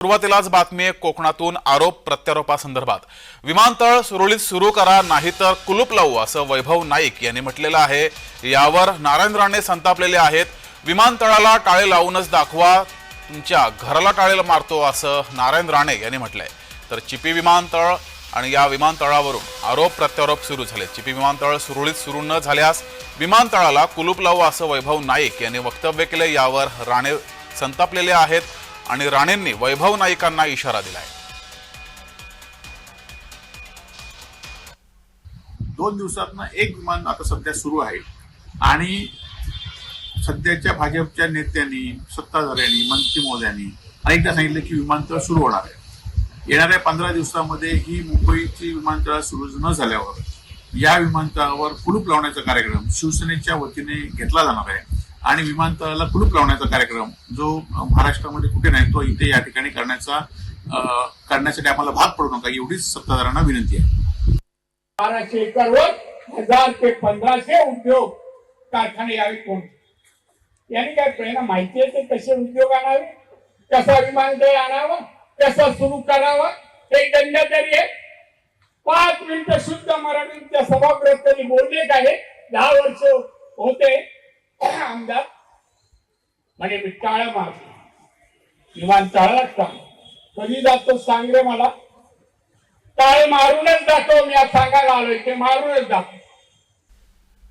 सुरुवातीलाच बातमी आहे कोकणातून आरोप प्रत्यारोपासंदर्भात. विमानतळ सुरळीत सुरू करा नाहीतर कुलूप लावू असं वैभव नाईक यांनी म्हटलेलं आहे. यावर नारायण राणे संतापलेले आहेत. विमानतळाला टाळे लावूनच दाखवा तुमच्या घराला टाळे मारतो असं नारायण राणे यांनी म्हटलंय. तर चिपी विमानतळ आणि या विमानतळावरून आरोप प्रत्यारोप सुरू झाले. चिपी विमानतळ सुरळीत सुरू न झाल्यास विमानतळाला कुलूप लावू असं वैभव नाईक यांनी वक्तव्य केले यावर राणे संतापलेले आहेत. आणि राणेंनी वैभव नाईकांना इशारा दिलाय. दोन दिवसात एक विमान आता सध्या सुरू आहे. आणि सध्याच्या भाजपच्या नेत्यांनी सत्ताधाऱ्यांनी मंत्री मोद्यांनी अनेकदा सांगितलं की विमानतळ सुरू होणार आहे. येणाऱ्या पंधरा दिवसामध्ये ही मुंबईची विमानतळ सुरू न झाल्यावर या विमानतळावर कुलूप लावण्याचा कार्यक्रम शिवसेनेच्या वतीने घेतला जाणार आहे. आणि विमानतळाला कुलूप लावण्याचा कार्यक्रम जो महाराष्ट्रामध्ये कुठे नाही तो इथे या ठिकाणी करण्याचा करण्यासाठी आम्हाला भाग पडू नका एवढीच सत्ताधारांना विनंती आहे. बाराशे एकरवर हजार ते पंधराशे उद्योग कारखाने यावे कोण? यांनी काय प्रेरणा माहिती आहे ते कसे उद्योग आणावे? कसा विमानतळ आणावा? कसा सुरू करावा? हे दंड तरी आहे. पाच मिनिटं शुद्ध मराठीच्या सभागृहात त्यांनी बोलले काय दहा वर्ष होते. आमदार म्हणजे मी टाळा मारतो विमानतळालाच का कधी जातो सांग रे मला? काळे मारूनच जातो. मी आज सांगायला आलोय. ते मारूनच जातो.